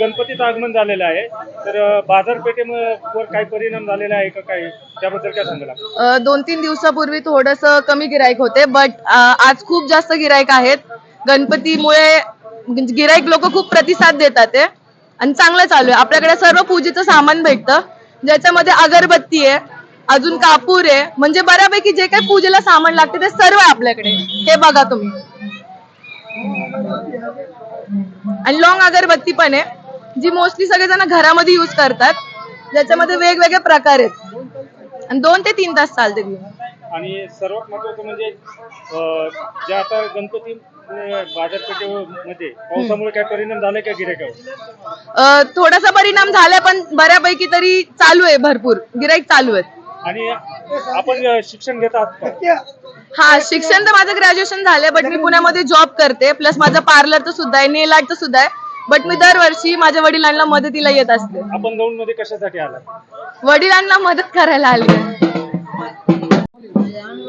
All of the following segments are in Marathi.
गणपतीचं आगमन झालेलं आहे. तर बाजारपेठेवर परिणाम झालेला आहे का काही त्याबद्दल काय सांगाल दोन तीन दिवसापूर्वी थोडस कमी गिराईक होते बट आज खूप जास्त गिराईक आहेत. गणपतीमुळे म्हणजे गिराईक लोक खूप प्रतिसाद देतात ते आणि चांगलं चालू आहे. आपल्याकडे सर्व पूजेचं सामान भेटतं. ज्याच्यामध्ये अगरबत्ती आहे अजून कापूर आहे. म्हणजे बऱ्यापैकी जे काही पूजेला सामान लागते ते सर्व आहे आपल्याकडे. हे बघा तुम्ही. आणि लॉंग अगरबत्ती पण आहे जी मोस्टली सगळेजण घरामध्ये युज करतात. ज्याच्यामध्ये वेगवेगळे प्रकार आहेत. आणि दोन ते तीन तास चालते ती. आणि सर्वात महत्वाचं म्हणजे आता गणपती बाजारपेठेमध्ये पावसामुळे काय परिणाम झाले का गिरायकावर थोडासा परिणाम झालाय पण बऱ्यापैकी तरी चालू आहे भरपूर. गिराईक चालू आहेत. आणि आपण शिक्षण घेत आहात हा शिक्षण तर माझं ग्रॅज्युएशन झालंय बट मी पुण्यामध्ये जॉब करते. प्लस माझं पार्लरचं सुद्धा आहे नेल आर्टचं सुद्धा आहे. बट मी दरवर्षी माझ्या वडिलांना मदतीला येत असते. आपण दौंडमध्ये कशासाठी आला वडिलांना मदत करायला आली. आहे.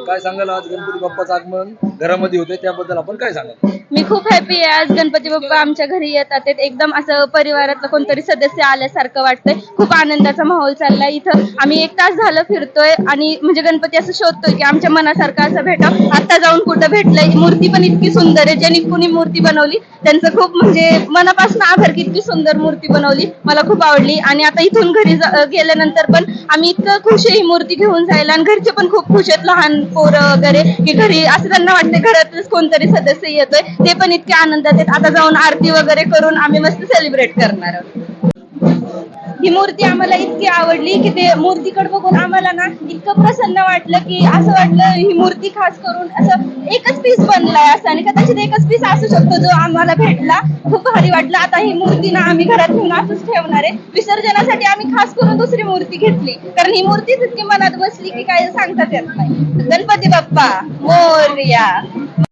काय सांगाल आज गणपती बाप्पाचं आगमन? घरामध्ये होते त्याबद्दल आपण काय सांगाल? मी खूप हॅपी आहे. आज गणपती बाप्पा आमच्या घरी येतात. ते एकदम असं परिवारातलं कोणतरी सदस्य आल्यासारखं वाटतंय. खूप आनंदाचा माहोल चाललाय इथं. आम्ही एक तास झालं फिरतोय आणि म्हणजे गणपती असं शोधतोय की आमच्या मनासारखं असं भेटा. आता जाऊन कुठं भेटलंय? मूर्ती पण इतकी सुंदर आहे. ज्यांनी कुणी मूर्ती बनवली त्यांचं खूप म्हणजे मनापासून आभार की इतकी सुंदर मूर्ती बनवली. मला खूप आवडली. आणि आता इथून घरी गेल्यानंतर पण आम्ही इतकं खुश आहे ही मूर्ती घेऊन जायला. आणि घरचे पण खूप खुश आहेत. लहान पोरं वगैरे की घरी असं त्यांना वाटतं म्हणजे घरातच कोणतरी सदस्य येतोय ते पण इतके आनंदात आहेत. आता जाऊन आरती वगैरे करून आम्ही मस्त सेलिब्रेट करणार आहोत. ही मूर्ती आम्हाला इतकी आवडली की ते मूर्तीकडे बघून आम्हाला ना इतकं प्रसन्न वाटलं की असं वाटलं ही मूर्ती खास करून असं एकच पीस बनलाय असं. आणि कदाचित एकच पीस असू शकतो जो आम्हाला भेटला. खूप भारी वाटलं. आता ही मूर्ती ना आम्ही घरात घेऊन असंच ठेवणार आहे. विसर्जनासाठी आम्ही खास करून दुसरी मूर्ती घेतली. कारण ही मूर्तीच इतकी मनात बसली की काय सांगतात येत नाही. गणपती बाप्पा मोर्या.